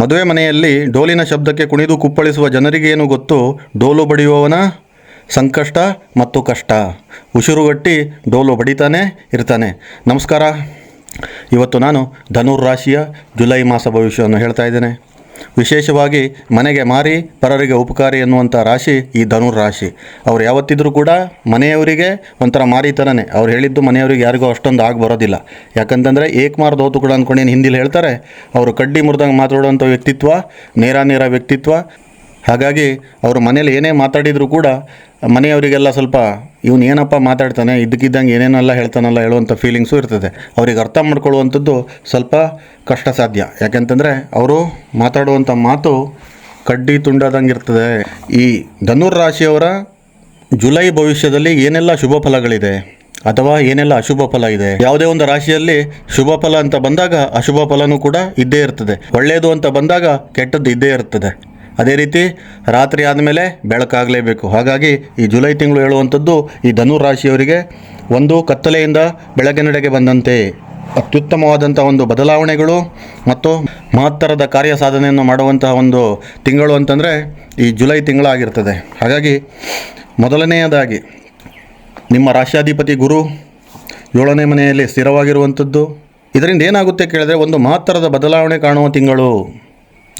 ಮದುವೆ ಮನೆಯಲ್ಲಿ ಡೋಲಿನ ಶಬ್ದಕ್ಕೆ ಕುಣಿದು ಕುಪ್ಪಳಿಸುವ ಜನರಿಗೇನು ಗೊತ್ತು? ಡೋಲು ಬಡಿಯುವವನ ಸಂಕಷ್ಟ ಮತ್ತು ಕಷ್ಟ. ಉಸಿರುಗಟ್ಟಿ ಡೋಲು ಬಡಿತಾನೆ, ಇರ್ತಾನೆ. ನಮಸ್ಕಾರ. ಇವತ್ತು ನಾನು ಧನುರ್ ರಾಶಿಯ ಜುಲೈ ಮಾಸ ಭವಿಷ್ಯವನ್ನು ಹೇಳ್ತಾ ಇದ್ದೇನೆ. ವಿಶೇಷವಾಗಿ ಮನೆಗೆ ಮಾರಿ, ಪರರಿಗೆ ಉಪಕಾರಿ ಎನ್ನುವಂಥ ರಾಶಿ ಈ ಧನುರ್ ರಾಶಿ. ಅವ್ರು ಯಾವತ್ತಿದ್ರೂ ಕೂಡ ಮನೆಯವರಿಗೆ ಒಂಥರ ಮಾರಿ ಥರನೇ ಅವ್ರು ಹೇಳಿದ್ದು ಮನೆಯವರಿಗೆ ಯಾರಿಗೂ ಅಷ್ಟೊಂದು ಆಗಿ ಬರೋದಿಲ್ಲ. ಯಾಕಂತಂದರೆ ಏಕಮಾರ್ದ ಹೋತು ಕೂಡ ಅಂದ್ಕೊಂಡು ಏನು ಹಿಂದಿಲಿ ಹೇಳ್ತಾರೆ, ಅವರು ಕಡ್ಡಿ ಮುರಿದಂಗೆ ಮಾತಾಡುವಂಥ ವ್ಯಕ್ತಿತ್ವ, ನೇರ ನೇರ ವ್ಯಕ್ತಿತ್ವ. ಹಾಗಾಗಿ ಅವರು ಮನೇಲಿ ಏನೇ ಮಾತಾಡಿದರೂ ಕೂಡ ಮನೆಯವರಿಗೆಲ್ಲ ಸ್ವಲ್ಪ ಇವನು ಏನಪ್ಪ ಮಾತಾಡ್ತಾನೆ? ಇದ್ದಕ್ಕಿದ್ದಂಗೆ ಏನೇನೆಲ್ಲ ಹೇಳ್ತಾನಲ್ಲ ಹೇಳುವಂಥ ಫೀಲಿಂಗ್ಸು ಇರ್ತದೆ. ಅವ್ರಿಗೆ ಅರ್ಥ ಮಾಡ್ಕೊಳ್ಳುವಂಥದ್ದು ಸ್ವಲ್ಪ ಕಷ್ಟ ಸಾಧ್ಯ. ಯಾಕೆಂತಂದರೆ ಅವರು ಮಾತಾಡುವಂಥ ಮಾತು ಕಡ್ಡಿ ತುಂಡಾದಂಗೆ ಇರ್ತದೆ. ಈ ಧನುರ್ ರಾಶಿಯವರ ಜುಲೈ ಭವಿಷ್ಯದಲ್ಲಿ ಏನೆಲ್ಲ ಶುಭ ಫಲಗಳಿದೆ ಅಥವಾ ಏನೆಲ್ಲ ಅಶುಭ ಫಲ ಇದೆ? ಯಾವುದೇ ಒಂದು ರಾಶಿಯಲ್ಲಿ ಶುಭ ಫಲ ಅಂತ ಬಂದಾಗ ಅಶುಭ ಫಲನೂ ಕೂಡ ಇದ್ದೇ ಇರ್ತದೆ. ಒಳ್ಳೆಯದು ಅಂತ ಬಂದಾಗ ಕೆಟ್ಟದ್ದು ಇದ್ದೇ ಇರ್ತದೆ. ಅದೇ ರೀತಿ ರಾತ್ರಿ ಆದಮೇಲೆ ಬೆಳಕಾಗಲೇಬೇಕು. ಹಾಗಾಗಿ ಈ ಜುಲೈ ತಿಂಗಳು ಹೇಳುವಂಥದ್ದು ಈ ಧನು ರಾಶಿಯವರಿಗೆ ಒಂದು ಕತ್ತಲೆಯಿಂದ ಬೆಳಗಿನೆಡೆಗೆ ಬಂದಂತೆ ಅತ್ಯುತ್ತಮವಾದಂಥ ಒಂದು ಬದಲಾವಣೆಗಳು ಮತ್ತು ಮಹತ್ತರದ ಕಾರ್ಯ ಸಾಧನೆಯನ್ನು ಮಾಡುವಂತಹ ಒಂದು ತಿಂಗಳು ಅಂತಂದರೆ ಈ ಜುಲೈ ತಿಂಗಳಾಗಿರ್ತದೆ. ಹಾಗಾಗಿ ಮೊದಲನೆಯದಾಗಿ ನಿಮ್ಮ ರಾಶ್ಯಾಧಿಪತಿ ಗುರು ಏಳನೇ ಮನೆಯಲ್ಲಿ ಸ್ಥಿರವಾಗಿರುವಂಥದ್ದು. ಇದರಿಂದ ಏನಾಗುತ್ತೆ ಕೇಳಿದ್ರೆ ಒಂದು ಮಹತ್ತರದ ಬದಲಾವಣೆ ಕಾಣುವ ತಿಂಗಳು.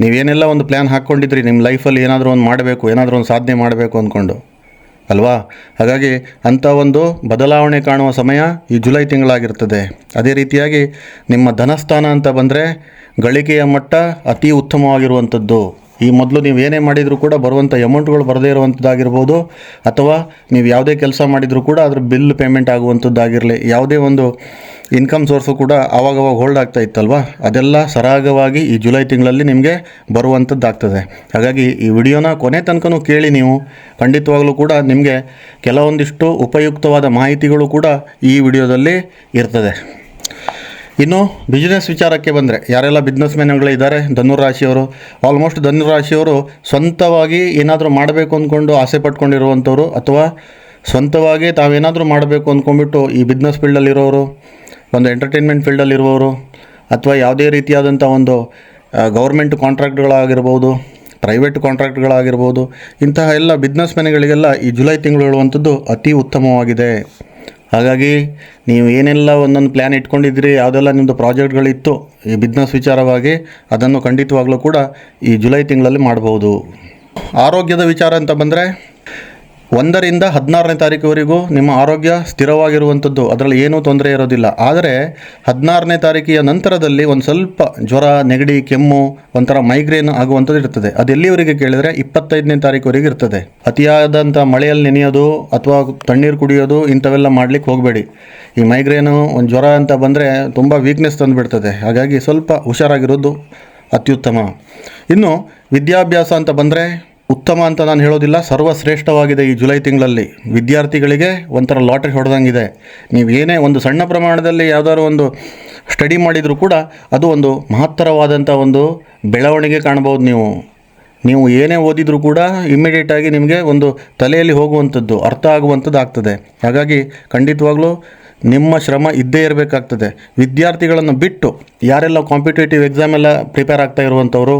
ನೀವೇನೆಲ್ಲ ಒಂದು ಪ್ಲ್ಯಾನ್ ಹಾಕ್ಕೊಂಡಿದ್ರಿ ನಿಮ್ಮ ಲೈಫಲ್ಲಿ ಏನಾದರೂ ಒಂದು ಮಾಡಬೇಕು, ಏನಾದರೂ ಒಂದು ಸಾಧನೆ ಮಾಡಬೇಕು ಅಂದ್ಕೊಂಡು. ಅಲ್ವಾ? ಹಾಗಾಗಿ ಅಂಥ ಒಂದು ಬದಲಾವಣೆ ಕಾಣುವ ಸಮಯ ಈ ಜುಲೈ ತಿಂಗಳಾಗಿರ್ತದೆ. ಅದೇ ರೀತಿಯಾಗಿ ನಿಮ್ಮ ಧನಸ್ಥಾನ ಅಂತ ಬಂದರೆ ಗಳಿಕೆಯ ಮಟ್ಟ ಅತಿ ಉತ್ತಮವಾಗಿರುವಂಥದ್ದು. ಈ ಮೊದಲು ನೀವು ಏನೇ ಮಾಡಿದರೂ ಕೂಡ ಬರುವಂಥ ಅಮೌಂಟ್ಗಳು ಬರದೇ ಇರುವಂಥದ್ದಾಗಿರ್ಬೋದು ಅಥವಾ ನೀವು ಯಾವುದೇ ಕೆಲಸ ಮಾಡಿದರೂ ಕೂಡ ಅದ್ರ ಬಿಲ್ ಪೇಮೆಂಟ್ ಆಗುವಂಥದ್ದಾಗಿರಲಿ ಯಾವುದೇ ಒಂದು ಇನ್ಕಮ್ ಸೋರ್ಸು ಕೂಡ ಆವಾಗವಾಗ ಹೋಲ್ಡ್ ಆಗ್ತಾ ಇತ್ತಲ್ವಾ? ಅದೆಲ್ಲ ಸರಾಗವಾಗಿ ಈ ಜುಲೈ ತಿಂಗಳಲ್ಲಿ ನಿಮಗೆ ಬರುವಂಥದ್ದಾಗ್ತದೆ ಹಾಗಾಗಿ ಈ ವಿಡಿಯೋನ ಕೊನೆ ತನಕನೂ ಕೇಳಿ ನೀವು. ಖಂಡಿತವಾಗಲೂ ಕೂಡ ನಿಮಗೆ ಕೆಲವೊಂದಿಷ್ಟು ಉಪಯುಕ್ತವಾದ ಮಾಹಿತಿಗಳು ಕೂಡ ಈ ವಿಡಿಯೋದಲ್ಲಿ ಇರ್ತದೆ. ಇನ್ನು ಬಿಸ್ನೆಸ್ ವಿಚಾರಕ್ಕೆ ಬಂದರೆ, ಯಾರೆಲ್ಲ ಬಿಸ್ನೆಸ್ ಮ್ಯಾನ್ಗಳಿದ್ದಾರೆ ಧನುರ್ ರಾಶಿಯವರು ಆಲ್ಮೋಸ್ಟ್ ಧನುರ್ ರಾಶಿಯವರು ಸ್ವಂತವಾಗಿ ಏನಾದರೂ ಮಾಡಬೇಕು ಅಂದ್ಕೊಂಡು ಆಸೆ ಪಟ್ಕೊಂಡಿರುವಂಥವ್ರು, ಅಥವಾ ಸ್ವಂತವಾಗಿ ತಾವೇನಾದರೂ ಮಾಡಬೇಕು ಅಂದ್ಕೊಂಡ್ಬಿಟ್ಟು ಈ ಬಿಸ್ನೆಸ್ ಫೀಲ್ಡಲ್ಲಿರೋರು ಒಂದು ಎಂಟರ್ಟೈನ್ಮೆಂಟ್ ಫೀಲ್ಡಲ್ಲಿರುವವರು ಅಥವಾ ಯಾವುದೇ ರೀತಿಯಾದಂಥ ಒಂದು ಗೌರ್ಮೆಂಟ್ ಕಾಂಟ್ರಾಕ್ಟ್ಗಳಾಗಿರ್ಬೋದು ಪ್ರೈವೇಟ್ ಕಾಂಟ್ರಾಕ್ಟ್ಗಳಾಗಿರ್ಬೋದು ಇಂತಹ ಎಲ್ಲ ಬಿಸ್ನೆಸ್ ಮ್ಯಾನ್ಗಳಿಗೆಲ್ಲ ಈ ಜುಲೈ ತಿಂಗಳು ಹೇಳುವಂಥದ್ದು ಅತಿ ಉತ್ತಮವಾಗಿದೆ. ಹಾಗಾಗಿ ನೀವು ಏನೆಲ್ಲ ಒಂದೊಂದು ಪ್ಲ್ಯಾನ್ ಇಟ್ಕೊಂಡಿದ್ರಿ ಯಾವುದೆಲ್ಲ ನಿಮ್ಮದು ಪ್ರಾಜೆಕ್ಟ್ಗಳಿತ್ತು ಈ ಬಿಸ್ನೆಸ್ ವಿಚಾರವಾಗಿ ಅದನ್ನು ಖಂಡಿತವಾಗ್ಲೂ ಕೂಡ ಈ ಜುಲೈ ತಿಂಗಳಲ್ಲಿ ಮಾಡ್ಬೋದು. ಆರೋಗ್ಯದ ವಿಚಾರ ಅಂತ ಬಂದರೆ ಒಂದರಿಂದ ಹದಿನಾರನೇ ತಾರೀಕುವರೆಗೂ ನಿಮ್ಮ ಆರೋಗ್ಯ ಸ್ಥಿರವಾಗಿರುವಂಥದ್ದು, ಅದರಲ್ಲಿ ಏನೂ ತೊಂದರೆ ಇರೋದಿಲ್ಲ. ಆದರೆ ಹದಿನಾರನೇ ತಾರೀಕಿಯ ನಂತರದಲ್ಲಿ ಒಂದು ಸ್ವಲ್ಪ ಜ್ವರ, ನೆಗಡಿ, ಕೆಮ್ಮು, ಒಂಥರ ಮೈಗ್ರೇನ್ ಆಗುವಂಥದ್ದು ಇರ್ತದೆ. ಅದು ಎಲ್ಲಿವರೆಗೆ ಕೇಳಿದರೆ ಇಪ್ಪತ್ತೈದನೇ ತಾರೀಕುವರೆಗೆ ಇರ್ತದೆ. ಅತಿಯಾದಂಥ ಮಳೆಯಲ್ಲಿ ನೆನೆಯೋದು ಅಥವಾ ತಣ್ಣೀರು ಕುಡಿಯೋದು ಇಂಥವೆಲ್ಲ ಮಾಡಲಿಕ್ಕೆ ಹೋಗಬೇಡಿ. ಈ ಮೈಗ್ರೇನು, ಒಂದು ಜ್ವರ ಅಂತ ಬಂದರೆ ತುಂಬ ವೀಕ್ನೆಸ್ ತಂದುಬಿಡ್ತದೆ. ಹಾಗಾಗಿ ಸ್ವಲ್ಪ ಹುಷಾರಾಗಿರೋದು ಅತ್ಯುತ್ತಮ. ಇನ್ನು ವಿದ್ಯಾಭ್ಯಾಸ ಅಂತ ಬಂದರೆ ಉತ್ತಮ ಅಂತ ನಾನು ಹೇಳೋದಿಲ್ಲ, ಸರ್ವಶ್ರೇಷ್ಠವಾಗಿದೆ ಈ ಜುಲೈ ತಿಂಗಳಲ್ಲಿ. ವಿದ್ಯಾರ್ಥಿಗಳಿಗೆ ಒಂಥರ ಲಾಟ್ರಿ ಹೊಡೆದಂಗಿದೆ. ನೀವು ಏನೇ ಒಂದು ಸಣ್ಣ ಪ್ರಮಾಣದಲ್ಲಿ ಯಾವುದಾದ್ರು ಒಂದು ಸ್ಟಡಿ ಮಾಡಿದರೂ ಕೂಡ ಅದು ಒಂದು ಮಹತ್ತರವಾದಂಥ ಒಂದು ಬೆಳವಣಿಗೆ ಕಾಣ್ಬೋದು ನೀವು. ನೀವು ಏನೇ ಓದಿದರೂ ಕೂಡ ಇಮ್ಮಿಡಿಯೇಟಾಗಿ ನಿಮಗೆ ಒಂದು ತಲೆಯಲ್ಲಿ ಹೋಗುವಂಥದ್ದು, ಅರ್ಥ ಆಗುವಂಥದ್ದು ಆಗ್ತದೆ. ಹಾಗಾಗಿ ಖಂಡಿತವಾಗ್ಲೂ ನಿಮ್ಮ ಶ್ರಮ ಇದ್ದೇ ಇರಬೇಕಾಗ್ತದೆ. ವಿದ್ಯಾರ್ಥಿಗಳನ್ನು ಬಿಟ್ಟು ಯಾರೆಲ್ಲ ಕಾಂಪಿಟೇಟಿವ್ ಎಕ್ಸಾಮ್ ಎಲ್ಲ ಪ್ರಿಪೇರ್ ಆಗ್ತಾ ಇರುವಂಥವರು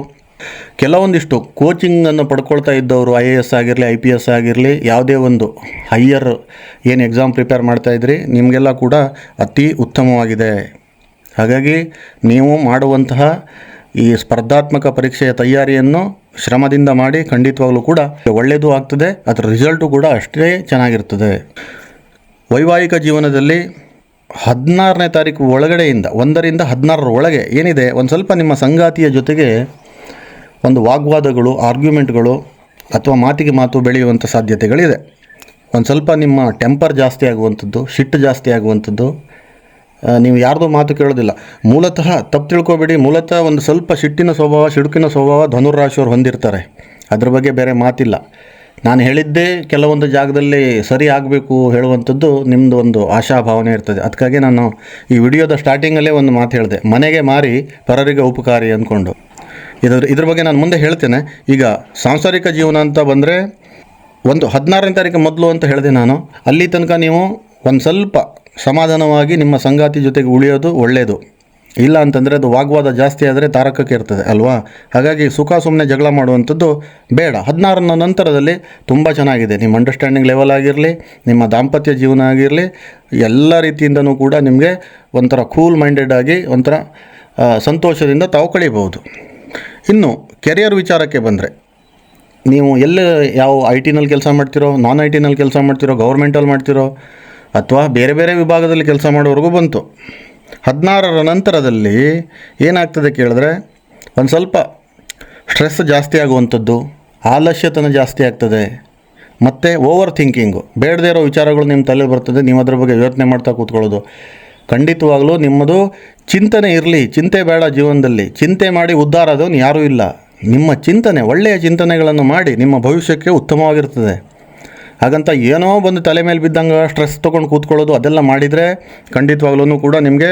ಕೆಲವೊಂದಿಷ್ಟು ಕೋಚಿಂಗನ್ನು ಪಡ್ಕೊಳ್ತಾ ಇದ್ದವರು ಐ ಎ ಎಸ್ ಆಗಿರಲಿ ಐ ಪಿ ಎಸ್ ಆಗಿರಲಿ, ಯಾವುದೇ ಒಂದು ಹೈಯರ್ ಏನು ಎಕ್ಸಾಮ್ ಪ್ರಿಪೇರ್ ಮಾಡ್ತಾ ಇದ್ರಿ, ನಿಮಗೆಲ್ಲ ಕೂಡ ಅತಿ ಉತ್ತಮವಾಗಿದೆ. ಹಾಗಾಗಿ ನೀವು ಮಾಡುವಂತಹ ಈ ಸ್ಪರ್ಧಾತ್ಮಕ ಪರೀಕ್ಷೆಯ ತಯಾರಿಯನ್ನು ಶ್ರಮದಿಂದ ಮಾಡಿ ಖಂಡಿತವಾಗಲೂ ಕೂಡ ಒಳ್ಳೆಯದು ಆಗ್ತದೆ, ಅದರ ರಿಸಲ್ಟು ಕೂಡ ಅಷ್ಟೇ ಚೆನ್ನಾಗಿರ್ತದೆ. ವೈವಾಹಿಕ ಜೀವನದಲ್ಲಿ ಹದಿನಾರನೇ ತಾರೀಕು ಒಳಗಡೆಯಿಂದ, ಒಂದರಿಂದ ಹದಿನಾರರ ಒಳಗೆ ಏನಿದೆ, ಒಂದು ಸ್ವಲ್ಪ ನಿಮ್ಮ ಸಂಗಾತಿಯ ಜೊತೆಗೆ ಒಂದು ವಾಗ್ವಾದಗಳು ಆರ್ಗ್ಯುಮೆಂಟ್ಗಳು ಅಥವಾ ಮಾತಿಗೆ ಮಾತು ಬೆಳೆಯುವಂಥ ಸಾಧ್ಯತೆಗಳಿದೆ. ಒಂದು ಸ್ವಲ್ಪ ನಿಮ್ಮ ಟೆಂಪರ್ ಜಾಸ್ತಿ ಆಗುವಂಥದ್ದು ಸಿಟ್ಟು ಜಾಸ್ತಿ ಆಗುವಂಥದ್ದು ನೀವು ಯಾರ್ದೋ ಮಾತು ಕೇಳೋದಿಲ್ಲ. ಮೂಲತಃ ತಪ್ಪು ತಿಳ್ಕೊಬೇಡಿ. ಮೂಲತಃ ಒಂದು ಸ್ವಲ್ಪ ಸಿಟ್ಟಿನ ಸ್ವಭಾವ, ಸಿಡುಕಿನ ಸ್ವಭಾವ ಧನುರಾಶಿಯವ್ರು ಹೊಂದಿರ್ತಾರೆ. ಅದ್ರ ಬಗ್ಗೆ ಬೇರೆ ಮಾತಿಲ್ಲ. ನಾನು ಹೇಳಿದ್ದೇ ಕೆಲವೊಂದು ಜಾಗದಲ್ಲಿ ಸರಿ ಆಗಬೇಕು ಹೇಳುವಂಥದ್ದು ನಿಮ್ಮದು ಒಂದು ಆಶಾಭಾವನೆ ಇರ್ತದೆ. ಅದಕ್ಕಾಗಿ ನಾನು ಈ ವಿಡಿಯೋದ ಸ್ಟಾರ್ಟಿಂಗಲ್ಲೇ ಒಂದು ಮಾತು ಹೇಳಿದೆ. ಮನೆಗೆ ಮಾರಿ, ಪರರಿಗೆ ಉಪಕಾರಿ ಅಂದ್ಕೊಂಡು. ಇದ್ರ ಇದ್ರ ಬಗ್ಗೆ ನಾನು ಮುಂದೆ ಹೇಳ್ತೇನೆ. ಈಗ ಸಾಂಸಾರಿಕ ಜೀವನ ಅಂತ ಬಂದರೆ ಒಂದು ಹದಿನಾರನೇ ತಾರೀಕು ಮೊದಲು ಅಂತ ಹೇಳಿದೆ ನಾನು. ಅಲ್ಲಿ ತನಕ ನೀವು ಒಂದು ಸ್ವಲ್ಪ ಸಮಾಧಾನವಾಗಿ ನಿಮ್ಮ ಸಂಗಾತಿ ಜೊತೆಗೆ ಉಳಿಯೋದು ಒಳ್ಳೆಯದು ಇಲ್ಲ ಅಂತಂದರೆ ಅದು ವಾಗ್ವಾದ ಜಾಸ್ತಿ ಆದರೆ ತಾರಕಕ್ಕೆ ಇರ್ತದೆ, ಅಲ್ವಾ? ಹಾಗಾಗಿ ಸುಖ ಸುಮ್ಮನೆ ಜಗಳ ಮಾಡುವಂಥದ್ದು ಬೇಡ. ಹದಿನಾರನ ನಂತರದಲ್ಲಿ ತುಂಬ ಚೆನ್ನಾಗಿದೆ. ನಿಮ್ಮ ಅಂಡರ್ಸ್ಟ್ಯಾಂಡಿಂಗ್ ಲೆವೆಲ್ ಆಗಿರಲಿ, ನಿಮ್ಮ ದಾಂಪತ್ಯ ಜೀವನ ಆಗಿರಲಿ, ಎಲ್ಲ ರೀತಿಯಿಂದನೂ ಕೂಡ ನಿಮಗೆ ಒಂಥರ ಕೂಲ್ ಮೈಂಡೆಡ್ ಆಗಿ ಒಂಥರ ಸಂತೋಷದಿಂದ ತಾವು ಕಳೀಬಹುದು. ಇನ್ನು ಕೆರಿಯರ್ ವಿಚಾರಕ್ಕೆ ಬಂದರೆ, ನೀವು ಎಲ್ಲಿ ಯಾವ ಐ ಟಿನಲ್ಲಿ ಕೆಲಸ ಮಾಡ್ತಿರೋ ನಾನ್ ಐ ಟಿನಲ್ಲಿ ಕೆಲಸ ಮಾಡ್ತಿರೋ ಗೌರ್ಮೆಂಟಲ್ಲಿ ಮಾಡ್ತಿರೋ, ಅಥವಾ ಬೇರೆ ಬೇರೆ ವಿಭಾಗದಲ್ಲಿ ಕೆಲಸ ಮಾಡೋವರೆಗೂ ಬಂತು. ಹದಿನಾರರ ನಂತರದಲ್ಲಿ ಏನಾಗ್ತದೆ ಕೇಳಿದ್ರೆ, ಒಂದು ಸ್ವಲ್ಪ ಸ್ಟ್ರೆಸ್ ಜಾಸ್ತಿ ಆಗುವಂಥದ್ದು, ಆಲಸ್ಯತನ ಜಾಸ್ತಿ ಆಗ್ತದೆ, ಮತ್ತು ಓವರ್ ಥಿಂಕಿಂಗು ಬೇಡದೇ ಇರೋ ವಿಚಾರಗಳು ನಿಮ್ಮ ತಲೆ ಬರ್ತದೆ, ನೀವು ಅದ್ರ ಬಗ್ಗೆ ಯೋಚನೆ ಮಾಡ್ತಾ ಕೂತ್ಕೊಳ್ಳೋದು. ಖಂಡಿತವಾಗಲೂ ನಿಮ್ಮದು ಚಿಂತನೆ ಇರಲಿ, ಚಿಂತೆ ಬೇಡ ಜೀವನದಲ್ಲಿ. ಚಿಂತೆ ಮಾಡಿ ಉದ್ಧಾರ ಆದವನು ಯಾರೂ ಇಲ್ಲ. ನಿಮ್ಮ ಚಿಂತನೆ, ಒಳ್ಳೆಯ ಚಿಂತನೆಗಳನ್ನು ಮಾಡಿ ನಿಮ್ಮ ಭವಿಷ್ಯಕ್ಕೆ ಉತ್ತಮವಾಗಿರ್ತದೆ. ಹಾಗಂತ ಏನೋ ಬಂದು ತಲೆ ಮೇಲೆ ಬಿದ್ದಂಗೆ ಸ್ಟ್ರೆಸ್ ತೊಗೊಂಡು ಕೂತ್ಕೊಳ್ಳೋದು ಅದೆಲ್ಲ ಮಾಡಿದರೆ ಖಂಡಿತವಾಗ್ಲೂ ಕೂಡ ನಿಮಗೆ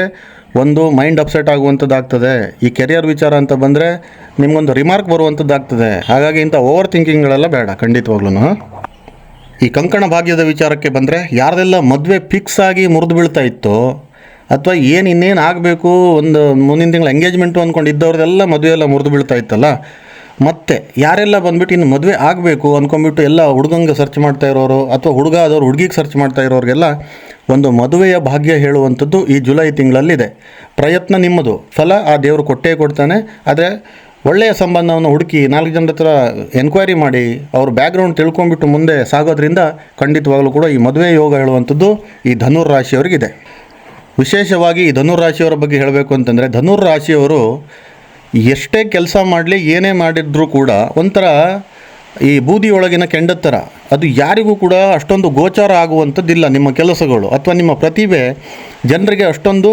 ಒಂದು ಮೈಂಡ್ ಅಪ್ಸೆಟ್ ಆಗುವಂಥದ್ದಾಗ್ತದೆ ಈ ಕೆರಿಯರ್ ವಿಚಾರ ಅಂತ ಬಂದರೆ ನಿಮಗೊಂದು ರಿಮಾರ್ಕ್ ಬರುವಂಥದ್ದಾಗ್ತದೆ ಹಾಗಾಗಿ ಇಂಥ ಓವರ್ ಥಿಂಕಿಂಗ್ಗಳೆಲ್ಲ ಬೇಡ ಖಂಡಿತವಾಗ್ಲೂ ಈ ಕಂಕಣ ಭಾಗ್ಯದ ವಿಚಾರಕ್ಕೆ ಬಂದರೆ ಯಾರ್ದೆಲ್ಲ ಮದುವೆ ಫಿಕ್ಸ್ ಆಗಿ ಮುರಿದು ಬೀಳ್ತಾ ಇತ್ತೋ ಅಥವಾ ಏನು ಇನ್ನೇನು ಆಗಬೇಕು ಒಂದು ಮುಂದಿನ ತಿಂಗಳು ಎಂಗೇಜ್ಮೆಂಟು ಅಂದ್ಕೊಂಡು ಇದ್ದವ್ರದೆಲ್ಲ ಮದುವೆ ಎಲ್ಲ ಮುರಿದು ಬೀಳ್ತಾ ಇತ್ತಲ್ಲ? ಮತ್ತೆ ಯಾರೆಲ್ಲ ಬಂದ್ಬಿಟ್ಟು ಇನ್ನು ಮದುವೆ ಆಗಬೇಕು ಅಂದ್ಕೊಂಡ್ಬಿಟ್ಟು ಎಲ್ಲ ಹುಡುಗಂಗೆ ಸರ್ಚ್ ಮಾಡ್ತಾ ಇರೋರು ಅಥವಾ ಹುಡುಗ ಆದವ್ರು ಹುಡುಗಿಗೆ ಸರ್ಚ್ ಮಾಡ್ತಾ ಇರೋರಿಗೆಲ್ಲ ಒಂದು ಮದುವೆಯ ಭಾಗ್ಯ ಹೇಳುವಂಥದ್ದು ಈ ಜುಲೈ ತಿಂಗಳಲ್ಲಿದೆ. ಪ್ರಯತ್ನ ನಿಮ್ಮದು. ಫಲ ಆ ದೇವರು ಕೊಟ್ಟೇ ಕೊಡ್ತಾನೆ. ಆದರೆ ಒಳ್ಳೆಯ ಸಂಬಂಧವನ್ನು ಹುಡುಕಿ ನಾಲ್ಕು ಜನರ ಹತ್ರ ಎನ್ಕ್ವೈರಿ ಮಾಡಿ ಅವ್ರ ಬ್ಯಾಕ್ಗ್ರೌಂಡ್ ತಿಳ್ಕೊಂಡ್ಬಿಟ್ಟು ಮುಂದೆ ಸಾಗೋದ್ರಿಂದ ಖಂಡಿತವಾಗಲೂ ಕೂಡ ಈ ಮದುವೆ ಯೋಗ ಹೇಳುವಂಥದ್ದು ಈ ಧನುರ್ ರಾಶಿಯವರಿಗಿದೆ. ವಿಶೇಷವಾಗಿ ಧನುರ್ ರಾಶಿಯವರ ಬಗ್ಗೆ ಹೇಳಬೇಕು ಅಂತಂದರೆ, ಧನುರ್ ರಾಶಿಯವರು ಎಷ್ಟೇ ಕೆಲಸ ಮಾಡಲಿ, ಏನೇ ಮಾಡಿದ್ರೂ ಕೂಡ ಒಂಥರ ಈ ಬೂದಿಯೊಳಗಿನ ಕೆಂಡದ ಥರ ಅದು ಯಾರಿಗೂ ಕೂಡ ಅಷ್ಟೊಂದು ಗೋಚಾರ ಆಗುವಂಥದ್ದಿಲ್ಲ ನಿಮ್ಮ ಕೆಲಸಗಳು ಅಥವಾ ನಿಮ್ಮ ಪ್ರತಿಭೆ ಜನರಿಗೆ ಅಷ್ಟೊಂದು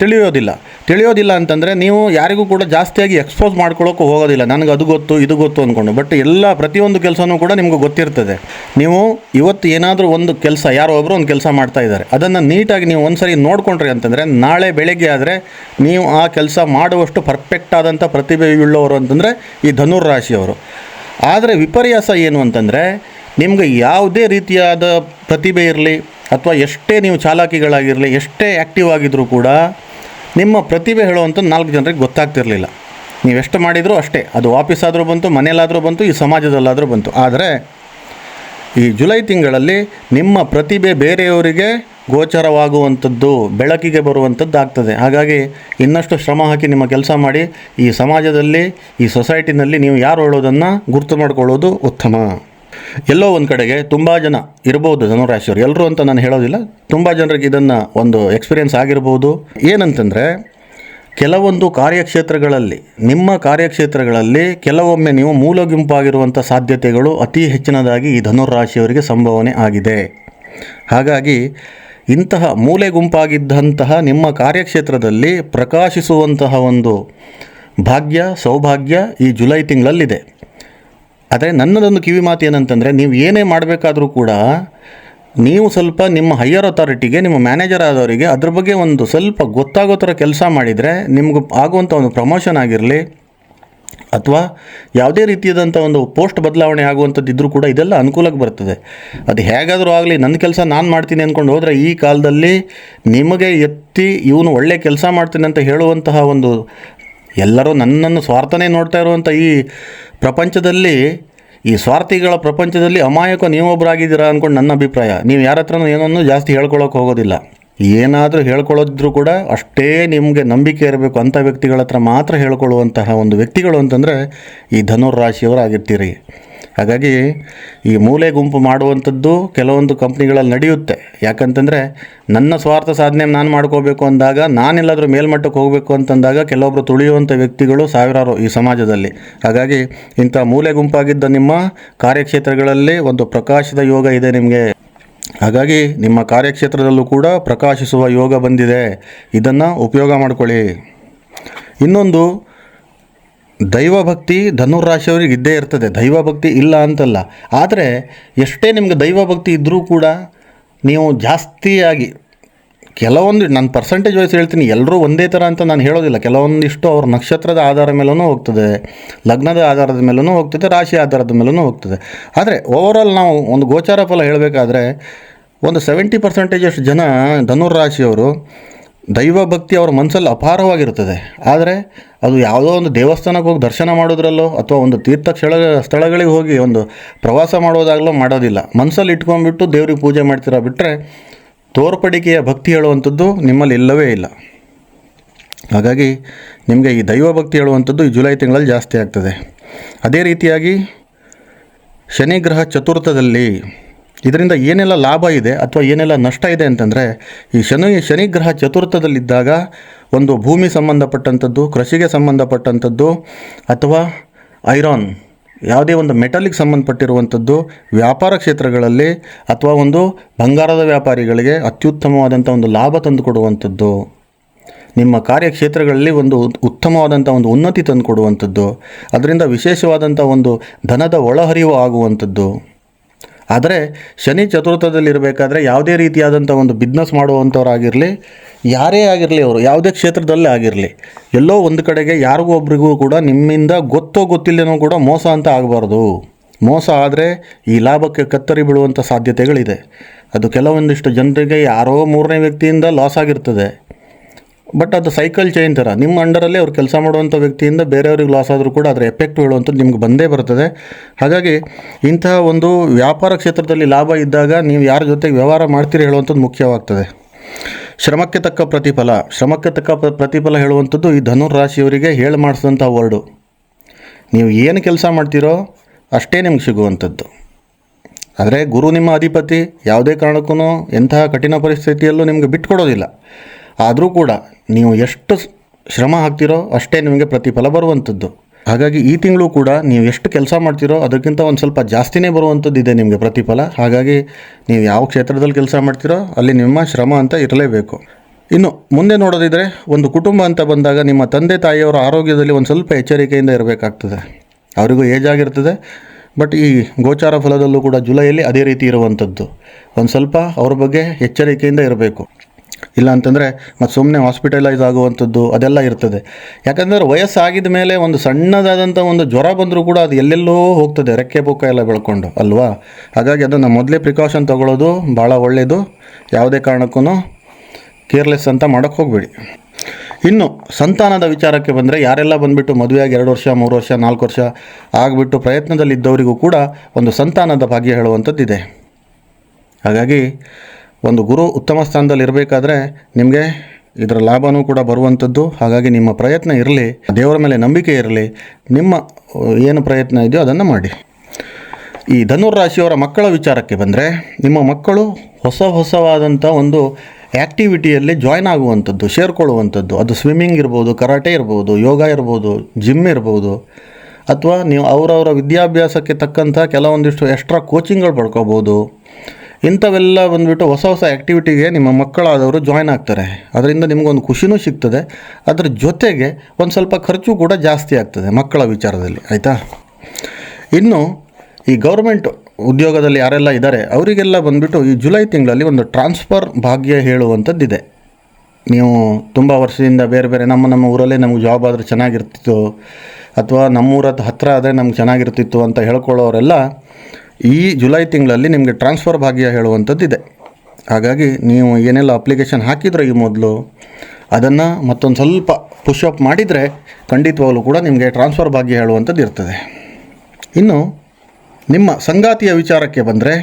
ತಿಳಿಯೋದಿಲ್ಲ. ತಿಳಿಯೋದಿಲ್ಲ ಅಂತಂದರೆ ನೀವು ಯಾರಿಗೂ ಕೂಡ ಜಾಸ್ತಿಯಾಗಿ ಎಕ್ಸ್ಪೋಸ್ ಮಾಡ್ಕೊಳ್ಳೋಕ್ಕೂ ಹೋಗೋದಿಲ್ಲ. ನನಗೆ ಅದು ಗೊತ್ತು, ಇದು ಗೊತ್ತು ಅಂದ್ಕೊಂಡು ಬಟ್ ಎಲ್ಲ ಪ್ರತಿಯೊಂದು ಕೆಲಸನೂ ಕೂಡ ನಿಮಗೆ ಗೊತ್ತಿರ್ತದೆ. ನೀವು ಇವತ್ತು ಏನಾದರೂ ಒಂದು ಕೆಲಸ, ಯಾರೋ ಒಬ್ಬರು ಒಂದು ಕೆಲಸ ಮಾಡ್ತಾ ಇದ್ದಾರೆ. ಅದನ್ನು ನೀಟಾಗಿ ನೀವು ಒಂದ್ಸರಿ ನೋಡ್ಕೊಂಡ್ರಿ ಅಂತಂದರೆ ನಾಳೆ ಬೆಳಗ್ಗೆ ಆದರೆ ನೀವು ಆ ಕೆಲಸ ಮಾಡುವಷ್ಟು ಪರ್ಫೆಕ್ಟ್ ಆದಂಥ ಪ್ರತಿಭೆಯುಳ್ಳವರು ಅಂತಂದರೆ ಈ ಧನುರ್ ರಾಶಿಯವರು ಆದರೆ ವಿಪರ್ಯಾಸ ಏನು ಅಂತಂದರೆ, ನಿಮಗೆ ಯಾವುದೇ ರೀತಿಯಾದ ಪ್ರತಿಭೆ ಇರಲಿ ಅಥವಾ ಎಷ್ಟೇ ನೀವು ಚಾಲಾಕಿಗಳಾಗಿರಲಿ, ಎಷ್ಟೇ ಆ್ಯಕ್ಟಿವ್ ಆಗಿದ್ದರೂ ಕೂಡ ನಿಮ್ಮ ಪ್ರತಿಭೆ ಹೇಳುವಂಥ ನಾಲ್ಕು ಜನರಿಗೆ ಗೊತ್ತಾಗ್ತಿರಲಿಲ್ಲ. ನೀವೆಷ್ಟು ಮಾಡಿದರೂ ಅಷ್ಟೇ. ಅದು ಆಫೀಸಾದರೂ ಬಂತು, ಮನೆಯಲ್ಲಾದರೂ ಬಂತು, ಈ ಸಮಾಜದಲ್ಲಾದರೂ ಬಂತು. ಆದರೆ ಈ ಜುಲೈ ತಿಂಗಳಲ್ಲಿ ನಿಮ್ಮ ಪ್ರತಿಭೆ ಬೇರೆಯವರಿಗೆ ಗೋಚರವಾಗುವಂಥದ್ದು ಬೆಳಕಿಗೆ ಬರುವಂಥದ್ದು ಆಗ್ತದೆ ಹಾಗಾಗಿ ಇನ್ನಷ್ಟು ಶ್ರಮ ಹಾಕಿ ನಿಮ್ಮ ಕೆಲಸ ಮಾಡಿ, ಈ ಸಮಾಜದಲ್ಲಿ, ಈ ಸೊಸೈಟಿನಲ್ಲಿ ನೀವು ಯಾರು ಹೇಳೋದನ್ನು ಗುರುತು ಮಾಡ್ಕೊಳ್ಳೋದು ಉತ್ತಮ. ಎಲ್ಲೋ ಒಂದು ಕಡೆಗೆ ತುಂಬ ಜನ ಇರ್ಬೋದು ಧನುರಾಶಿಯವರು. ಎಲ್ಲರೂ ಅಂತ ನಾನು ಹೇಳೋದಿಲ್ಲ. ತುಂಬ ಜನರಿಗೆ ಇದನ್ನು ಒಂದು ಎಕ್ಸ್ಪೀರಿಯೆನ್ಸ್ ಆಗಿರ್ಬೋದು. ಏನಂತಂದರೆ, ಕೆಲವೊಂದು ಕಾರ್ಯಕ್ಷೇತ್ರಗಳಲ್ಲಿ, ನಿಮ್ಮ ಕಾರ್ಯಕ್ಷೇತ್ರಗಳಲ್ಲಿ ಕೆಲವೊಮ್ಮೆ ನೀವು ಮೂಲ ಗುಂಪಾಗಿರುವಂಥ ಸಾಧ್ಯತೆಗಳು ಅತಿ ಹೆಚ್ಚಿನದಾಗಿ ಈ ಧನುರಾಶಿಯವರಿಗೆ ಸಂಭವನೆ ಆಗಿದೆ. ಹಾಗಾಗಿ ಇಂತಹ ಮೂಲೆ ಗುಂಪಾಗಿದ್ದಂತಹ ನಿಮ್ಮ ಕಾರ್ಯಕ್ಷೇತ್ರದಲ್ಲಿ ಪ್ರಕಾಶಿಸುವಂತಹ ಒಂದು ಭಾಗ್ಯ, ಸೌಭಾಗ್ಯ ಈ ಜುಲೈ ತಿಂಗಳಲ್ಲಿದೆ. ಆದರೆ ನನ್ನದೊಂದು ಕಿವಿ ಮಾತು ಏನಂತಂದರೆ ನೀವು ಏನೇ ಮಾಡಬೇಕಾದರೂ ಕೂಡ ನೀವು ಸ್ವಲ್ಪ ನಿಮ್ಮ ಹೈಯರ್ ಅಥಾರಿಟಿಗೆ ನಿಮ್ಮ ಮ್ಯಾನೇಜರ್ ಆದವರಿಗೆ ಅದ್ರ ಬಗ್ಗೆ ಒಂದು ಸ್ವಲ್ಪ ಗೊತ್ತಾಗೋ ಥರ ಕೆಲಸ ಮಾಡಿದರೆ ನಿಮ್ಗೆ ಆಗುವಂಥ ಒಂದು ಪ್ರಮೋಷನ್ ಆಗಿರಲಿ ಅಥವಾ ಯಾವುದೇ ರೀತಿಯಾದಂಥ ಒಂದು ಪೋಸ್ಟ್ ಬದಲಾವಣೆ ಆಗುವಂಥದ್ದು ಇದ್ದರೂ ಕೂಡ ಇದೆಲ್ಲ ಅನುಕೂಲಕ್ಕೆ ಬರ್ತದೆ. ಅದು ಹೇಗಾದರೂ ಆಗಲಿ ನನ್ನ ಕೆಲಸ ನಾನು ಮಾಡ್ತೀನಿ ಅಂದ್ಕೊಂಡು ಹೋದರೆ ಈ ಕಾಲದಲ್ಲಿ ನಿಮಗೆ ಎತ್ತಿ ಇವನು ಒಳ್ಳೆ ಕೆಲಸ ಮಾಡ್ತೀನಿ ಅಂತ ಹೇಳುವಂತಹ ಒಂದು ಎಲ್ಲರೂ ನನ್ನನ್ನು ಸ್ವಾರ್ಥನೇ ನೋಡ್ತಾ ಇರುವಂಥ ಈ ಪ್ರಪಂಚದಲ್ಲಿ, ಈ ಸ್ವಾರ್ಥಿಗಳ ಪ್ರಪಂಚದಲ್ಲಿ ಅಮಾಯಕ ನೀವೊಬ್ಬರಾಗಿದ್ದೀರಾ ಅಂದ್ಕೊಂಡು ನನ್ನ ಅಭಿಪ್ರಾಯ. ನೀವು ಯಾರ ಹತ್ರನೂ ಏನನ್ನೂ ಜಾಸ್ತಿ ಹೇಳ್ಕೊಳ್ಳೋಕೆ ಹೋಗೋದಿಲ್ಲ. ಏನಾದರೂ ಹೇಳ್ಕೊಳ್ಳೋದ್ರೂ ಕೂಡ ಅಷ್ಟೇ ನಿಮಗೆ ನಂಬಿಕೆ ಇರಬೇಕು ಅಂಥ ವ್ಯಕ್ತಿಗಳ ಹತ್ರ ಮಾತ್ರ ಹೇಳ್ಕೊಳ್ಳುವಂತಹ ಒಂದು ವ್ಯಕ್ತಿಗಳು ಅಂತಂದರೆ ಈ ಧನುರ್ ರಾಶಿಯವರಾಗಿರ್ತೀರಿ. ಹಾಗಾಗಿ ಈ ಮೂಲೆ ಗುಂಪು ಮಾಡುವಂಥದ್ದು ಕೆಲವೊಂದು ಕಂಪ್ನಿಗಳಲ್ಲಿ ನಡೆಯುತ್ತೆ. ಯಾಕಂತಂದರೆ ನನ್ನ ಸ್ವಾರ್ಥ ಸಾಧನೆ ನಾನು ಮಾಡ್ಕೋಬೇಕು ಅಂದಾಗ, ನಾನೆಲ್ಲಾದರೂ ಮೇಲ್ಮಟ್ಟಕ್ಕೆ ಹೋಗಬೇಕು ಅಂತಂದಾಗ ಕೆಲವೊಬ್ಬರು ತುಳಿಯುವಂಥ ವ್ಯಕ್ತಿಗಳು ಸಾವಿರಾರು ಈ ಸಮಾಜದಲ್ಲಿ. ಹಾಗಾಗಿ ಇಂಥ ಮೂಲೆ ಗುಂಪಾಗಿದ್ದ ನಿಮ್ಮ ಕಾರ್ಯಕ್ಷೇತ್ರಗಳಲ್ಲಿ ಒಂದು ಪ್ರಕಾಶದ ಯೋಗ ಇದೆ ನಿಮಗೆ. ಹಾಗಾಗಿ ನಿಮ್ಮ ಕಾರ್ಯಕ್ಷೇತ್ರದಲ್ಲೂ ಕೂಡ ಪ್ರಕಾಶಿಸುವ ಯೋಗ ಬಂದಿದೆ. ಇದನ್ನು ಉಪಯೋಗ ಮಾಡಿಕೊಳ್ಳಿ. ಇನ್ನೊಂದು, ದೈವಭಕ್ತಿ ಧನುರಾಶಿಯವರಿಗೆ ಇದ್ದೇ ಇರ್ತದೆ. ದೈವಭಕ್ತಿ ಇಲ್ಲ ಅಂತಲ್ಲ. ಆದರೆ ಎಷ್ಟೇ ನಿಮಗೆ ದೈವಭಕ್ತಿ ಇದ್ದರೂ ಕೂಡ ನೀವು ಜಾಸ್ತಿಯಾಗಿ ಕೆಲವೊಂದು ನಾನು ಪರ್ಸೆಂಟೇಜ್ ವೈಸ್ ಹೇಳ್ತೀನಿ ಎಲ್ಲರೂ ಒಂದೇ ಥರ ಅಂತ ನಾನು ಹೇಳೋದಿಲ್ಲ. ಕೆಲವೊಂದಿಷ್ಟು ಅವ್ರ ನಕ್ಷತ್ರದ ಆಧಾರದ ಮೇಲೂ ಹೋಗ್ತದೆ, ಲಗ್ನದ ಆಧಾರದ ಮೇಲೂ ಹೋಗ್ತದೆ, ರಾಶಿ ಆಧಾರದ ಮೇಲೂ ಹೋಗ್ತದೆ. ಆದರೆ ಓವರಾಲ್ ನಾವು ಒಂದು ಗೋಚಾರ ಫಲ ಹೇಳಬೇಕಾದ್ರೆ, ಒಂದು ಸೆವೆಂಟಿ ಪರ್ಸೆಂಟೇಜ್ ಅಷ್ಟು ಜನ ಧನುರ್ ರಾಶಿಯವರು ದೈವ ಭಕ್ತಿ ಅವರ ಮನಸ್ಸಲ್ಲಿ ಅಪಾರವಾಗಿರ್ತದೆ. ಆದರೆ ಅದು ಯಾವುದೋ ಒಂದು ದೇವಸ್ಥಾನಕ್ಕೆ ಹೋಗಿ ದರ್ಶನ ಮಾಡೋದ್ರಲ್ಲೋ ಅಥವಾ ಒಂದು ತೀರ್ಥ ಸ್ಥಳ ಸ್ಥಳಗಳಿಗೆ ಹೋಗಿ ಒಂದು ಪ್ರವಾಸ ಮಾಡೋದಾಗಲೋ ಮಾಡೋದಿಲ್ಲ. ಮನಸ್ಸಲ್ಲಿ ಇಟ್ಕೊಂಡ್ಬಿಟ್ಟು ದೇವ್ರಿಗೆ ಪೂಜೆ ಮಾಡ್ತೀರಾ ಬಿಟ್ಟರೆ ತೋರ್ಪಡಿಕೆಯ ಭಕ್ತಿ ಹೇಳುವಂಥದ್ದು ನಿಮ್ಮಲ್ಲಿ ಇಲ್ಲವೇ ಇಲ್ಲ. ಹಾಗಾಗಿ ನಿಮಗೆ ಈ ದೈವ ಭಕ್ತಿ ಹೇಳುವಂಥದ್ದು ಈ ಜುಲೈ ತಿಂಗಳಲ್ಲಿ ಜಾಸ್ತಿ ಆಗ್ತದೆ. ಅದೇ ರೀತಿಯಾಗಿ ಶನಿಗ್ರಹ ಚತುರ್ಥದಲ್ಲಿ ಇದರಿಂದ ಏನೆಲ್ಲ ಲಾಭ ಇದೆ ಅಥವಾ ಏನೆಲ್ಲ ನಷ್ಟ ಇದೆ ಅಂತಂದರೆ ಈ ಶನಿ ಶನಿಗ್ರಹ ಚತುರ್ಥದಲ್ಲಿದ್ದಾಗ ಒಂದು ಭೂಮಿ ಸಂಬಂಧಪಟ್ಟಂಥದ್ದು, ಕೃಷಿಗೆ ಸಂಬಂಧಪಟ್ಟಂಥದ್ದು ಅಥವಾ ಐರಾನ್ ಯಾವುದೇ ಒಂದು ಮೆಟಲಿಗೆ ಸಂಬಂಧಪಟ್ಟಿರುವಂಥದ್ದು ವ್ಯಾಪಾರ ಕ್ಷೇತ್ರಗಳಲ್ಲಿ ಅಥವಾ ಒಂದು ಬಂಗಾರದ ವ್ಯಾಪಾರಿಗಳಿಗೆ ಅತ್ಯುತ್ತಮವಾದಂಥ ಒಂದು ಲಾಭ ತಂದುಕೊಡುವಂಥದ್ದು. ನಿಮ್ಮ ಕಾರ್ಯಕ್ಷೇತ್ರಗಳಲ್ಲಿ ಒಂದು ಉತ್- ಉತ್ತಮವಾದಂಥ ಒಂದು ಉನ್ನತಿ ತಂದುಕೊಡುವಂಥದ್ದು. ಅದರಿಂದ ವಿಶೇಷವಾದಂಥ ಒಂದು ಧನದ ಒಳಹರಿವು ಆಗುವಂಥದ್ದು. ಆದರೆ ಶನಿ ಚತುರ್ಥದಲ್ಲಿರಬೇಕಾದ್ರೆ ಯಾವುದೇ ರೀತಿಯಾದಂಥ ಒಂದು ಬಿಸ್ನೆಸ್ ಮಾಡುವಂಥವ್ರಾಗಿರಲಿ, ಯಾರೇ ಆಗಿರಲಿ ಅವರು, ಯಾವುದೇ ಕ್ಷೇತ್ರದಲ್ಲೇ ಆಗಿರಲಿ, ಎಲ್ಲೋ ಒಂದು ಕಡೆಗೆ ಯಾರಿಗೂ ಒಬ್ರಿಗೂ ಕೂಡ ನಿಮ್ಮಿಂದ ಗೊತ್ತೋ ಗೊತ್ತಿಲ್ಲನೋ ಕೂಡ ಮೋಸ ಅಂತ ಆಗಬಾರ್ದು. ಮೋಸ ಆದರೆ ಈ ಲಾಭಕ್ಕೆ ಕತ್ತರಿ ಬೀಳುವಂಥ ಸಾಧ್ಯತೆಗಳಿದೆ. ಅದು ಕೆಲವೊಂದಿಷ್ಟು ಜನರಿಗೆ ಯಾರೋ ಮೂರನೇ ವ್ಯಕ್ತಿಯಿಂದ ಲಾಸ್ ಆಗಿರ್ತದೆ. ಬಟ್ ಅದು ಸೈಕಲ್ ಚೈನ್ ಥರ. ನಿಮ್ಮ ಅಂಡರಲ್ಲಿ ಅವ್ರು ಕೆಲಸ ಮಾಡುವಂಥ ವ್ಯಕ್ತಿಯಿಂದ ಬೇರೆಯವ್ರಿಗೆ ಲಾಸ್ ಆದರೂ ಕೂಡ ಅದರ ಎಫೆಕ್ಟ್ ಹೇಳುವಂಥದ್ದು ನಿಮ್ಗೆ ಬಂದೇ ಬರ್ತದೆ. ಹಾಗಾಗಿ ಇಂತಹ ಒಂದು ವ್ಯಾಪಾರ ಕ್ಷೇತ್ರದಲ್ಲಿ ಲಾಭ ಇದ್ದಾಗ ನೀವು ಯಾರ ಜೊತೆಗೆ ವ್ಯವಹಾರ ಮಾಡ್ತೀರಿ ಹೇಳುವಂಥದ್ದು ಮುಖ್ಯವಾಗ್ತದೆ. ಶ್ರಮಕ್ಕೆ ತಕ್ಕ ಪ್ರತಿಫಲ. ಶ್ರಮಕ್ಕೆ ತಕ್ಕ ಪ್ರ- ಪ್ರತಿಫಲ ಹೇಳುವಂಥದ್ದು ಈ ಧನುರ್ ರಾಶಿಯವರಿಗೆ ಹೇಳಿ ಮಾಡಿಸಿದಂಥ ವರ್ಡು. ನೀವು ಏನು ಕೆಲಸ ಮಾಡ್ತೀರೋ ಅಷ್ಟೇ ನಿಮ್ಗೆ ಸಿಗುವಂಥದ್ದು. ಆದರೆ ಗುರು ನಿಮ್ಮ ಅಧಿಪತಿ, ಯಾವುದೇ ಕಾರಣಕ್ಕೂ ಎಂತಹ ಕಠಿಣ ಪರಿಸ್ಥಿತಿಯಲ್ಲೂ ನಿಮಗೆ ಬಿಟ್ಕೊಡೋದಿಲ್ಲ. ಆದರೂ ಕೂಡ ನೀವು ಎಷ್ಟು ಶ್ರಮ ಹಾಕ್ತಿರೋ ಅಷ್ಟೇ ನಿಮಗೆ ಪ್ರತಿಫಲ ಬರುವಂಥದ್ದು. ಹಾಗಾಗಿ ಈ ತಿಂಗಳು ಕೂಡ ನೀವು ಎಷ್ಟು ಕೆಲಸ ಮಾಡ್ತಿರೋ ಅದಕ್ಕಿಂತ ಒಂದು ಸ್ವಲ್ಪ ಜಾಸ್ತಿನೇ ಬರುವಂಥದ್ದು ಇದೆ ನಿಮಗೆ ಪ್ರತಿಫಲ. ಹಾಗಾಗಿ ನೀವು ಯಾವ ಕ್ಷೇತ್ರದಲ್ಲಿ ಕೆಲಸ ಮಾಡ್ತಿರೋ ಅಲ್ಲಿ ನಿಮ್ಮ ಶ್ರಮ ಅಂತ ಇರಲೇಬೇಕು. ಇನ್ನು ಮುಂದೆ ನೋಡೋದಿದ್ರೆ ಒಂದು ಕುಟುಂಬ ಅಂತ ಬಂದಾಗ ನಿಮ್ಮ ತಂದೆ ತಾಯಿಯವರ ಆರೋಗ್ಯದಲ್ಲಿ ಒಂದು ಸ್ವಲ್ಪ ಎಚ್ಚರಿಕೆಯಿಂದ ಇರಬೇಕಾಗ್ತದೆ. ಅವರಿಗೂ ಏಜ್ ಆಗಿರ್ತದೆ. ಬಟ್ ಈ ಗೋಚಾರ ಫಲದಲ್ಲೂ ಕೂಡ ಜುಲೈಯಲ್ಲಿ ಅದೇ ರೀತಿ ಇರುವಂಥದ್ದು. ಒಂದು ಸ್ವಲ್ಪ ಅವ್ರ ಬಗ್ಗೆ ಎಚ್ಚರಿಕೆಯಿಂದ ಇರಬೇಕು. ಇಲ್ಲ ಅಂತಂದರೆ ಮತ್ತು ಸುಮ್ಮನೆ ಹಾಸ್ಪಿಟಲೈಸ್ ಆಗುವಂಥದ್ದು ಅದೆಲ್ಲ ಇರ್ತದೆ. ಯಾಕಂದರೆ ವಯಸ್ಸಾಗಿದ ಮೇಲೆ ಒಂದು ಸಣ್ಣದಾದಂಥ ಒಂದು ಜ್ವರ ಬಂದರೂ ಕೂಡ ಅದು ಎಲ್ಲೆಲ್ಲೋ ಹೋಗ್ತದೆ, ರೆಕ್ಕೆ ಪುಕ್ಕ ಎಲ್ಲ ಬೆಳ್ಕೊಂಡು, ಅಲ್ವಾ? ಹಾಗಾಗಿ ಅದನ್ನು ಮೊದಲೇ ಪ್ರಿಕಾಷನ್ ತಗೊಳ್ಳೋದು ಭಾಳ ಒಳ್ಳೆಯದು ಯಾವುದೇ ಕಾರಣಕ್ಕೂ ಕೇರ್ಲೆಸ್ ಅಂತ ಮಾಡೋಕ್ಕೆ ಹೋಗಬೇಡಿ. ಇನ್ನು ಸಂತಾನದ ವಿಚಾರಕ್ಕೆ ಬಂದರೆ ಯಾರೆಲ್ಲ ಬಂದುಬಿಟ್ಟು ಮದುವೆಯಾಗಿ ಎರಡು ವರ್ಷ, ಮೂರು ವರ್ಷ, ನಾಲ್ಕು ವರ್ಷ ಆಗಿಬಿಟ್ಟು ಪ್ರಯತ್ನದಲ್ಲಿದ್ದವರಿಗೂ ಕೂಡ ಒಂದು ಸಂತಾನದ ಭಾಗ್ಯ ಹೇಳುವಂಥದ್ದಿದೆ. ಹಾಗಾಗಿ ಒಂದು ಗುರು ಉತ್ತಮ ಸ್ಥಾನದಲ್ಲಿ ಇರಬೇಕಾದ್ರೆ ನಿಮಗೆ ಇದರ ಲಾಭನೂ ಕೂಡ ಬರುವಂಥದ್ದು. ಹಾಗಾಗಿ ನಿಮ್ಮ ಪ್ರಯತ್ನ ಇರಲಿ, ದೇವರ ಮೇಲೆ ನಂಬಿಕೆ ಇರಲಿ, ನಿಮ್ಮ ಏನು ಪ್ರಯತ್ನ ಇದೆಯೋ ಅದನ್ನು ಮಾಡಿ. ಈ ಧನುರ್ ರಾಶಿಯವರ ಮಕ್ಕಳ ವಿಚಾರಕ್ಕೆ ಬಂದರೆ, ನಿಮ್ಮ ಮಕ್ಕಳು ಹೊಸ ಹೊಸವಾದಂಥ ಒಂದು ಆ್ಯಕ್ಟಿವಿಟಿಯಲ್ಲಿ ಜಾಯ್ನ್ ಆಗುವಂಥದ್ದು, ಸೇರ್ಕೊಳ್ಳುವಂಥದ್ದು. ಅದು ಸ್ವಿಮ್ಮಿಂಗ್ ಇರ್ಬೋದು, ಕರಾಟೆ ಇರ್ಬೋದು, ಯೋಗ ಇರ್ಬೋದು, ಜಿಮ್ ಇರ್ಬೋದು. ಅಥವಾ ನೀವು ಅವರವರ ವಿದ್ಯಾಭ್ಯಾಸಕ್ಕೆ ತಕ್ಕಂಥ ಕೆಲವೊಂದಿಷ್ಟು ಎಕ್ಸ್ಟ್ರಾ ಕೋಚಿಂಗ್ಗಳು ಪಡ್ಕೋಬೋದು. ಇಂಥವೆಲ್ಲ ಬಂದುಬಿಟ್ಟು ಹೊಸ ಹೊಸ ಆ್ಯಕ್ಟಿವಿಟಿಗೆ ನಿಮ್ಮ ಮಕ್ಕಳಾದವರು ಜಾಯ್ನ್ ಆಗ್ತಾರೆ. ಅದರಿಂದ ನಿಮಗೊಂದು ಖುಷಿನೂ ಸಿಗ್ತದೆ. ಅದರ ಜೊತೆಗೆ ಒಂದು ಸ್ವಲ್ಪ ಖರ್ಚು ಕೂಡ ಜಾಸ್ತಿ ಆಗ್ತದೆ ಮಕ್ಕಳ ವಿಚಾರದಲ್ಲಿ, ಆಯಿತಾ? ಇನ್ನು ಈ ಗೌರ್ಮೆಂಟ್ ಉದ್ಯೋಗದಲ್ಲಿ ಯಾರೆಲ್ಲ ಇದ್ದಾರೆ ಅವರಿಗೆಲ್ಲ ಬಂದುಬಿಟ್ಟು ಈ ಜುಲೈ ತಿಂಗಳಲ್ಲಿ ಒಂದು ಟ್ರಾನ್ಸ್ಫರ್ ಭಾಗ್ಯ ಹೇಳುವಂಥದ್ದಿದೆ. ನೀವು ತುಂಬ ವರ್ಷದಿಂದ ಬೇರೆ ಬೇರೆ ನಮ್ಮ ನಮ್ಮ ಊರಲ್ಲೇ ನಮ್ಗೆ ಜಾಬ್ ಆದರೆ ಚೆನ್ನಾಗಿರ್ತಿತ್ತು, ಅಥವಾ ನಮ್ಮೂರ ಹತ್ರ ಆದರೆ ನಮ್ಗೆ ಚೆನ್ನಾಗಿರ್ತಿತ್ತು ಅಂತ ಹೇಳ್ಕೊಳ್ಳೋರೆಲ್ಲ ಈ ಜುಲೈ ತಿಂಗಳಲ್ಲಿ ನಿಮಗೆ ಟ್ರಾನ್ಸ್ಫರ್ ಭಾಗ್ಯ ಹೇಳುವಂಥದ್ದಿದೆ. ಹಾಗಾಗಿ ನೀವು ಏನೆಲ್ಲ ಅಪ್ಲಿಕೇಶನ್ ಹಾಕಿದ್ರೆ ಈ ಮೊದಲು ಅದನ್ನು ಮತ್ತೊಂದು ಸ್ವಲ್ಪ ಪುಷಪ್ ಮಾಡಿದರೆ ಖಂಡಿತವಾಗಲೂ ಕೂಡ ನಿಮಗೆ ಟ್ರಾನ್ಸ್ಫರ್ ಭಾಗ್ಯ ಹೇಳುವಂಥದ್ದು ಇರ್ತದೆ. ಇನ್ನು ನಿಮ್ಮ ಸಂಗಾತಿಯ ವಿಚಾರಕ್ಕೆ ಬಂದರೆ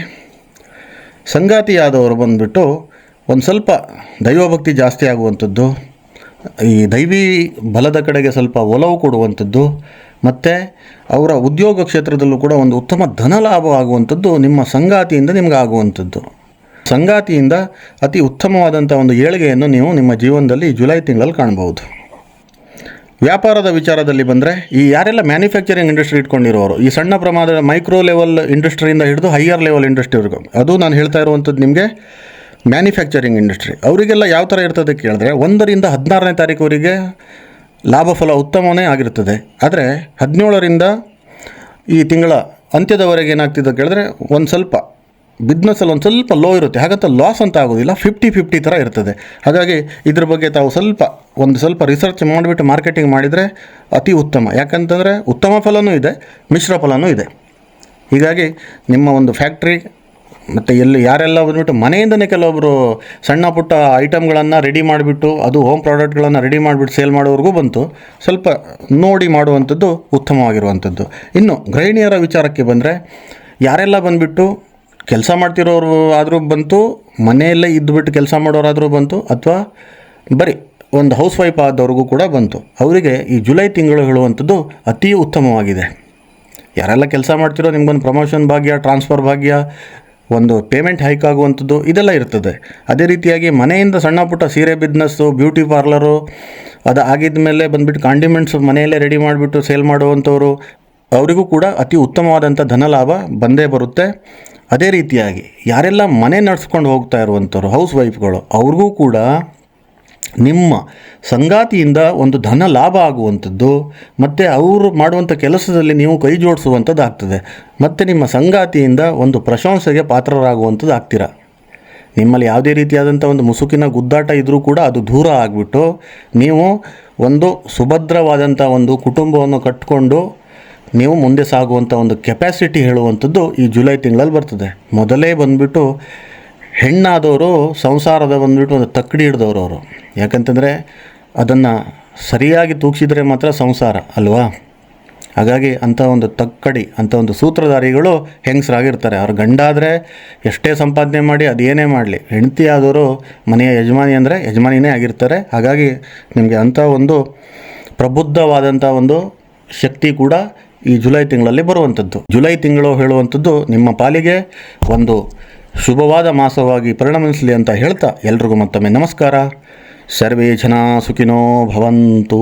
ಸಂಗಾತಿಯಾದವರು ಬಂದುಬಿಟ್ಟು ಒಂದು ಸ್ವಲ್ಪ ದೈವಭಕ್ತಿ ಜಾಸ್ತಿ ಆಗುವಂಥದ್ದು, ಈ ದೈವಿ ಬಲದ ಕಡೆಗೆ ಸ್ವಲ್ಪ ಒಲವು ಕೊಡುವಂಥದ್ದು ಮತ್ತು ಅವರ ಉದ್ಯೋಗ ಕ್ಷೇತ್ರದಲ್ಲೂ ಕೂಡ ಒಂದು ಉತ್ತಮ ಧನ ಲಾಭ ಆಗುವಂಥದ್ದು ನಿಮ್ಮ ಸಂಗಾತಿಯಿಂದ ನಿಮ್ಗೆ ಆಗುವಂಥದ್ದು. ಸಂಗಾತಿಯಿಂದ ಅತಿ ಉತ್ತಮವಾದಂಥ ಒಂದು ಏಳಿಗೆಯನ್ನು ನೀವು ನಿಮ್ಮ ಜೀವನದಲ್ಲಿ ಜುಲೈ ತಿಂಗಳಲ್ಲಿ ಕಾಣಬಹುದು. ವ್ಯಾಪಾರದ ವಿಚಾರದಲ್ಲಿ ಬಂದರೆ ಈ ಯಾರೆಲ್ಲ ಮ್ಯಾನುಫ್ಯಾಕ್ಚರಿಂಗ್ ಇಂಡಸ್ಟ್ರಿ ಇಟ್ಕೊಂಡಿರೋರು, ಈ ಸಣ್ಣ ಪ್ರಮಾಣದ ಮೈಕ್ರೋ ಲೆವೆಲ್ ಇಂಡಸ್ಟ್ರಿಯಿಂದ ಹಿಡಿದು ಹೈಯರ್ ಲೆವೆಲ್ ಇಂಡಸ್ಟ್ರಿವರೆಗೂ ಅದು ನಾನು ಹೇಳ್ತಾ ಇರುವಂಥದ್ದು ನಿಮಗೆ ಮ್ಯಾನುಫ್ಯಾಕ್ಚರಿಂಗ್ ಇಂಡಸ್ಟ್ರಿ. ಅವರಿಗೆಲ್ಲ ಯಾವ ಥರ ಇರ್ತದೆ ಕೇಳಿದ್ರೆ ಒಂದರಿಂದ ಹದಿನಾರನೇ ತಾರೀಕುವರೆಗೆ ಲಾಭ ಫಲ ಉತ್ತಮವೇ ಆಗಿರುತ್ತದೆ. ಆದರೆ ಹದಿನೇಳರಿಂದ ಈ ತಿಂಗಳ ಅಂತ್ಯದವರೆಗೆ ಏನಾಗ್ತಿದೆ ಕೇಳಿದ್ರೆ ಒಂದು ಸ್ವಲ್ಪ ಬಿಸ್ನೆಸ್ಸಲ್ಲಿ ಒಂದು ಸ್ವಲ್ಪ ಲೋ ಇರುತ್ತೆ. ಹಾಗಂತ ಲಾಸ್ ಅಂತ ಆಗೋದಿಲ್ಲ. ಫಿಫ್ಟಿ ಫಿಫ್ಟಿ ಥರ ಇರ್ತದೆ. ಹಾಗಾಗಿ ಇದ್ರ ಬಗ್ಗೆ ತಾವು ಸ್ವಲ್ಪ ಒಂದು ಸ್ವಲ್ಪ ರಿಸರ್ಚ್ ಮಾಡಿಬಿಟ್ಟು ಮಾರ್ಕೆಟಿಂಗ್ ಮಾಡಿದರೆ ಅತಿ ಉತ್ತಮ. ಯಾಕಂತಂದರೆ ಉತ್ತಮ ಫಲನೂ ಇದೆ, ಮಿಶ್ರ ಫಲನೂ ಇದೆ. ಹೀಗಾಗಿ ನಿಮ್ಮ ಒಂದು ಫ್ಯಾಕ್ಟ್ರಿ ಮತ್ತು ಎಲ್ಲಿ ಯಾರೆಲ್ಲ ಬಂದ್ಬಿಟ್ಟು ಮನೆಯಿಂದನೇ ಕೆಲವೊಬ್ಬರು ಸಣ್ಣ ಪುಟ್ಟ ಐಟಮ್ಗಳನ್ನು ರೆಡಿ ಮಾಡಿಬಿಟ್ಟು, ಅದು ಹೋಮ್ ಪ್ರಾಡಕ್ಟ್ಗಳನ್ನು ರೆಡಿ ಮಾಡಿಬಿಟ್ಟು ಸೇಲ್ ಮಾಡೋವ್ರಿಗೂ ಬಂತು. ಸ್ವಲ್ಪ ನೋಡಿ ಮಾಡುವಂಥದ್ದು ಉತ್ತಮವಾಗಿರುವಂಥದ್ದು. ಇನ್ನು ಗೃಹಿಣಿಯರ ವಿಚಾರಕ್ಕೆ ಬಂದರೆ, ಯಾರೆಲ್ಲ ಬಂದುಬಿಟ್ಟು ಕೆಲಸ ಮಾಡ್ತಿರೋರು ಆದರೂ ಬಂತು, ಮನೆಯಲ್ಲೇ ಇದ್ದುಬಿಟ್ಟು ಕೆಲಸ ಮಾಡೋರಾದರೂ ಬಂತು, ಅಥವಾ ಬರೀ ಒಂದು ಹೌಸ್ ವೈಫ್ ಆದವ್ರಿಗೂ ಕೂಡ ಬಂತು. ಅವರಿಗೆ ಈ ಜುಲೈ ತಿಂಗಳು ಹೇಳುವಂಥದ್ದು ಅತಿ ಉತ್ತಮವಾಗಿದೆ. ಯಾರೆಲ್ಲ ಕೆಲಸ ಮಾಡ್ತಿರೋ ನಿಮ್ಗೊಂದು ಪ್ರಮೋಷನ್ ಭಾಗ್ಯ ಟ್ರಾನ್ಸ್ಫರ್ ಭಾಗ್ಯ ಒಂದು ಪೇಮೆಂಟ್ ಹೈಕ್ ಆಗುವಂಥದ್ದು ಇದೆಲ್ಲ ಇರ್ತದೆ. ಅದೇ ರೀತಿಯಾಗಿ ಮನೆಯಿಂದ ಸಣ್ಣ ಪುಟ್ಟ ಸೀರೆ ಬಿಸ್ನೆಸ್ಸು ಬ್ಯೂಟಿ ಪಾರ್ಲರು ಅದು ಆಗಿದ ಮೇಲೆ ಬಂದುಬಿಟ್ಟು ಕಾಂಡಿಮೆಂಟ್ಸ್ ಮನೆಯಲ್ಲೇ ರೆಡಿ ಮಾಡಿಬಿಟ್ಟು ಸೇಲ್ ಮಾಡುವಂಥವರು, ಅವರಿಗೂ ಕೂಡ ಅತಿ ಉತ್ತಮವಾದಂಥ ಧನಲಾಭ ಬಂದೇ ಬರುತ್ತೆ. ಅದೇ ರೀತಿಯಾಗಿ ಯಾರೆಲ್ಲ ಮನೆ ನಡೆಸ್ಕೊಂಡು ಹೋಗ್ತಾ ಇರುವಂಥವ್ರು ಹೌಸ್ ವೈಫ್ಗಳು ಅವ್ರಿಗೂ ಕೂಡ ನಿಮ್ಮ ಸಂಗಾತಿಯಿಂದ ಒಂದು ಧನ ಲಾಭ ಆಗುವಂಥದ್ದು, ಮತ್ತು ಅವರು ಮಾಡುವಂಥ ಕೆಲಸದಲ್ಲಿ ನೀವು ಕೈ ಜೋಡಿಸುವಂಥದ್ದು ಆಗ್ತದೆ ಮತ್ತು ನಿಮ್ಮ ಸಂಗಾತಿಯಿಂದ ಒಂದು ಪ್ರಶಂಸೆಗೆ ಪಾತ್ರರಾಗುವಂಥದ್ದು ಆಗ್ತೀರ ನಿಮ್ಮಲ್ಲಿ ಯಾವುದೇ ರೀತಿಯಾದಂಥ ಒಂದು ಮುಸುಕಿನ ಗುದ್ದಾಟ ಇದ್ದರೂ ಕೂಡ ಅದು ದೂರ ಆಗಿಬಿಟ್ಟು, ನೀವು ಒಂದು ಸುಭದ್ರವಾದಂಥ ಒಂದು ಕುಟುಂಬವನ್ನು ಕಟ್ಟಿಕೊಂಡು ನೀವು ಮುಂದೆ ಸಾಗುವಂಥ ಒಂದು ಕೆಪ್ಯಾಸಿಟಿ ಹೇಳುವಂಥದ್ದು ಈ ಜುಲೈ ತಿಂಗಳಲ್ಲಿ ಬರ್ತದೆ. ಮೊದಲೇ ಬಂದುಬಿಟ್ಟು ಹೆಣ್ಣಾದವರು ಸಂಸಾರದ ಬಂದುಬಿಟ್ಟು ಒಂದು ತಕ್ಕಡಿ ಹಿಡ್ದವ್ರು ಅವರು. ಯಾಕಂತಂದರೆ ಅದನ್ನು ಸರಿಯಾಗಿ ತೂಗಿಸಿದರೆ ಮಾತ್ರ ಸಂಸಾರ, ಅಲ್ವಾ? ಹಾಗಾಗಿ ಅಂಥ ಒಂದು ತಕ್ಕಡಿ, ಅಂಥ ಒಂದು ಸೂತ್ರಧಾರಿಗಳು ಹೆಂಗಸರಾಗಿರ್ತಾರೆ. ಅವ್ರ ಗಂಡಾದರೆ ಎಷ್ಟೇ ಸಂಪಾದನೆ ಮಾಡಿ ಅದೇನೇ ಮಾಡಲಿ. ಹೆಂಡತಿ ಆದವರು ಮನೆಯ ಯಜಮಾನಿ ಅಂದರೆ ಯಜಮಾನಿನೇ ಆಗಿರ್ತಾರೆ. ಹಾಗಾಗಿ ನಿಮಗೆ ಅಂಥ ಒಂದು ಪ್ರಬುದ್ಧವಾದಂಥ ಒಂದು ಶಕ್ತಿ ಕೂಡ ಈ ಜುಲೈ ತಿಂಗಳಲ್ಲಿ ಬರುವಂಥದ್ದು. ಜುಲೈ ತಿಂಗಳು ಹೇಳುವಂಥದ್ದು ನಿಮ್ಮ ಪಾಲಿಗೆ ಒಂದು ಶುಭವಾದ ಮಾಸವಾಗಿ ಪರಿಣಮಿಸಲಿ ಅಂತ ಹೇಳ್ತಾ ಎಲ್ರಿಗೂ ಮತ್ತೊಮ್ಮೆ ನಮಸ್ಕಾರ. ಸರ್ವೇ ಜನ ಸುಖಿನೋ ಭವಂತು.